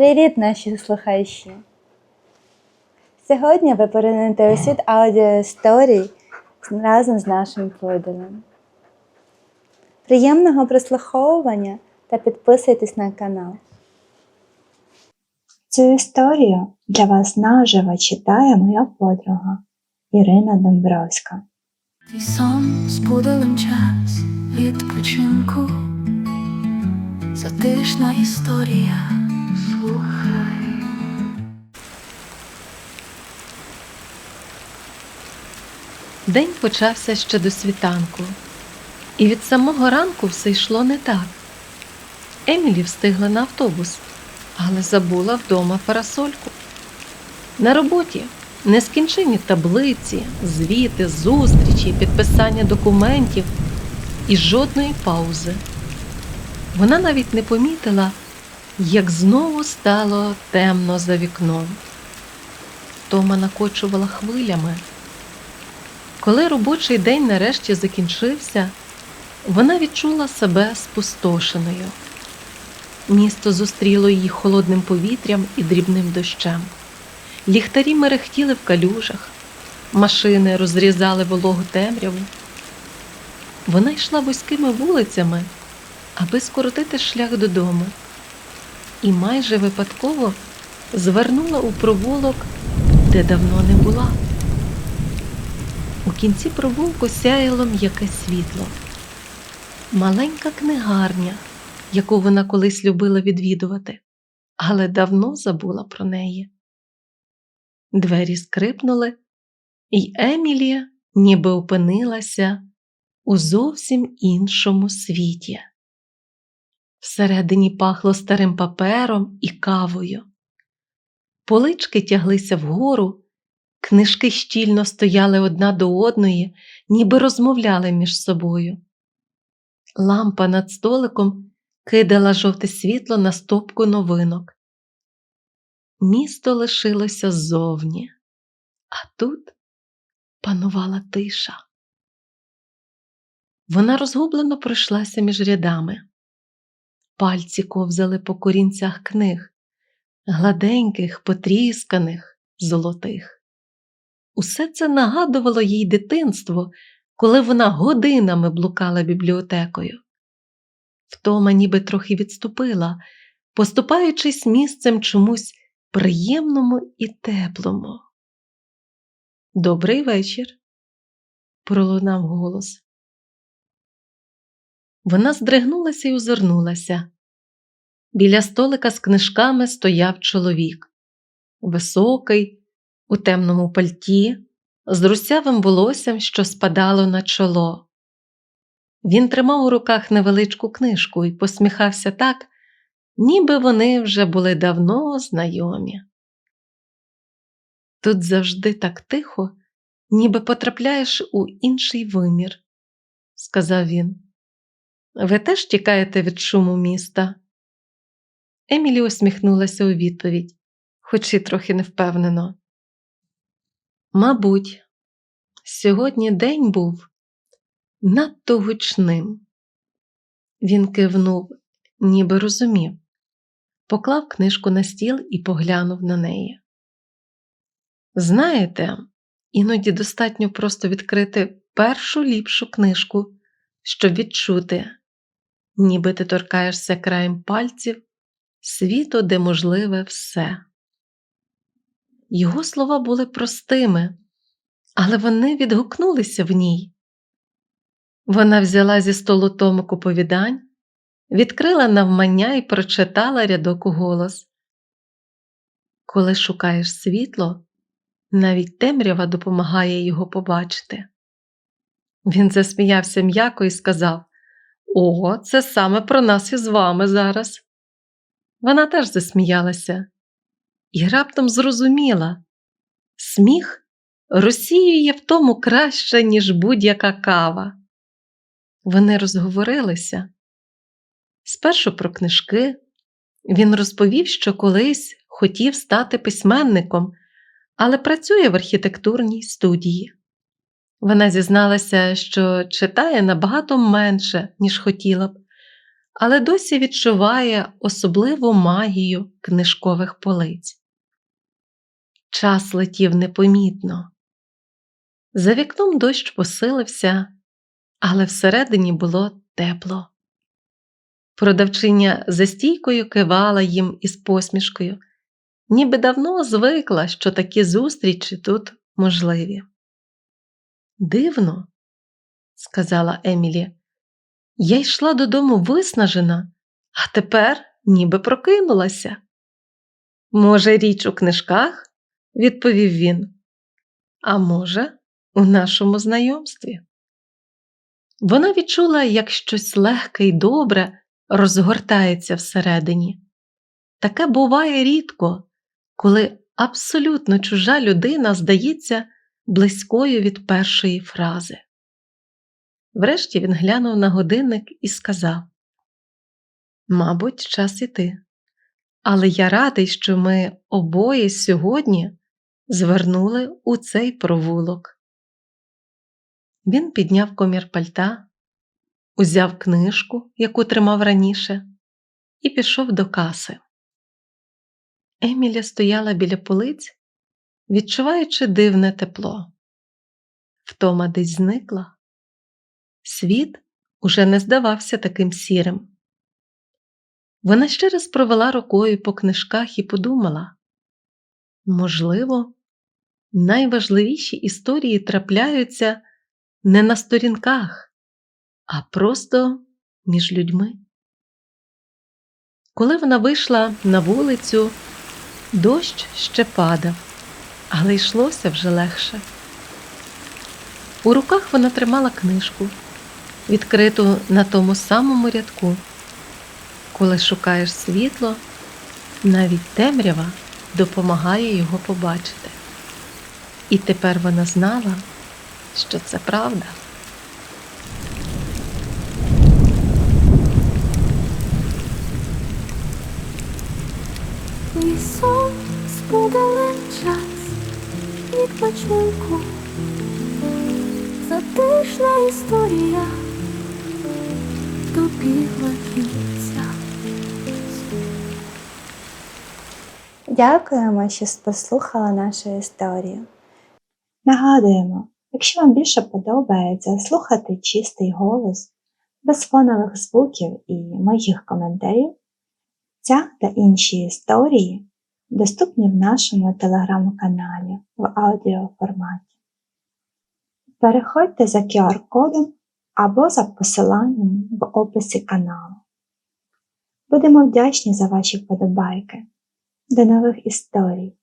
Привіт, наші слухачі! Сьогодні ви поринете у світ аудіоісторій разом з нашим поділом. Приємного прослуховування та підписуйтесь на канал. Цю історію для вас наживо читає моя подруга Ірина Домбровська. Твій сон збудилим час відпочинку, затишна історія. День почався ще до світанку, і від самого ранку все йшло не так. Емілі встигла на автобус, але забула вдома парасольку. На роботі нескінченні таблиці, звіти, зустрічі, підписання документів і жодної паузи. Вона навіть не помітила, як знову стало темно за вікном. Тома накочувала хвилями. Коли робочий день нарешті закінчився, вона відчула себе спустошеною. Місто зустріло її холодним повітрям і дрібним дощем. Ліхтарі мерехтіли в калюжах, машини розрізали вологу темряву. Вона йшла вузькими вулицями, аби скоротити шлях додому, і майже випадково звернула у провулок, де давно не була. У кінці провулку сяяло м'яке світло. Маленька книгарня, яку вона колись любила відвідувати, але давно забула про неї. Двері скрипнули, і Емілія ніби опинилася у зовсім іншому світі. Всередині пахло старим папером і кавою. Полички тяглися вгору, Книжки щільно стояли одна до одної, ніби розмовляли між собою. Лампа над столиком кидала жовте світло на стопку новинок. Місто лишилося ззовні, а тут панувала тиша. Вона розгублено пройшлася між рядами. Пальці ковзали по корінцях книг, гладеньких, потрісканих, золотих. Усе це нагадувало їй дитинство, коли вона годинами блукала бібліотекою. Втома ніби трохи відступила, поступаючись місцем чомусь приємному і теплому. Добрий вечір, пролунав голос. Вона здригнулася і озирнулася. Біля столика з книжками стояв чоловік, високий у темному пальті, з русявим волоссям, що спадало на чоло. Він тримав у руках невеличку книжку і посміхався так, ніби вони вже були давно знайомі. Тут завжди так тихо, ніби потрапляєш у інший вимір, сказав він. Ви теж тікаєте від шуму міста? Емілі усміхнулася у відповідь, хоч і трохи невпевнено. Мабуть, сьогодні день був надто гучним. Він кивнув, ніби розумів, поклав книжку на стіл і поглянув на неї. Знаєте, іноді достатньо просто відкрити першу ліпшу книжку, щоб відчути, ніби ти торкаєшся краєм пальців світу, де можливе все. Його слова були простими, але вони відгукнулися в ній. Вона взяла зі столу томик оповідань, відкрила навмання і прочитала рядок у голос. Коли шукаєш світло, навіть темрява допомагає його побачити. Він засміявся м'яко і сказав: О, це саме про нас із вами зараз. Вона теж засміялася і раптом зрозуміла сміх розсіює в тому краще, ніж будь-яка кава. Вони розговорилися. Спершу про книжки. Він розповів, що колись хотів стати письменником, але працює в архітектурній студії. Вона зізналася, що читає набагато менше, ніж хотіла б, але досі відчуває особливу магію книжкових полиць. Час летів непомітно. За вікном дощ посилився, але всередині було тепло. Продавчиня за стійкою кивала їм із посмішкою, ніби давно звикла, що такі зустрічі тут можливі. Дивно, сказала Емілі, я йшла додому виснажена, а тепер ніби прокинулася. Може, річ у книжках? Відповів він. А може, у нашому знайомстві. Вона відчула, як щось легке й добре розгортається всередині. Таке буває рідко, коли абсолютно чужа людина здається близькою від першої фрази. Врешті він глянув на годинник і сказав: Мабуть, час іти. Але я радий, що ми обоє сьогодні звернули у цей провулок. Він підняв комір пальта, узяв книжку, яку тримав раніше, і пішов до каси. Емілія стояла біля полиць, відчуваючи дивне тепло. Втома десь зникла. Світ уже не здавався таким сірим. Вона ще раз провела рукою по книжках і подумала можливо, найважливіші історії трапляються не на сторінках, а просто між людьми. Коли вона вийшла на вулицю, дощ ще падав, але йшлося вже легше. У руках вона тримала книжку, відкриту на тому самому рядку. Коли шукаєш світло, навіть темрява допомагає його побачити. І тепер вона знала, що це правда. Сон сподален час відпочинку. Затишна історія добігла кінця. Дякуємо, що послухали нашу історію. Нагадуємо, якщо вам більше подобається слухати чистий голос, без фонових звуків і моїх коментарів, ця та інші історії доступні в нашому телеграм-каналі в аудіоформаті. Переходьте за QR-кодом або за посиланням в описі каналу. Будемо вдячні за ваші вподобайки. До нових історій!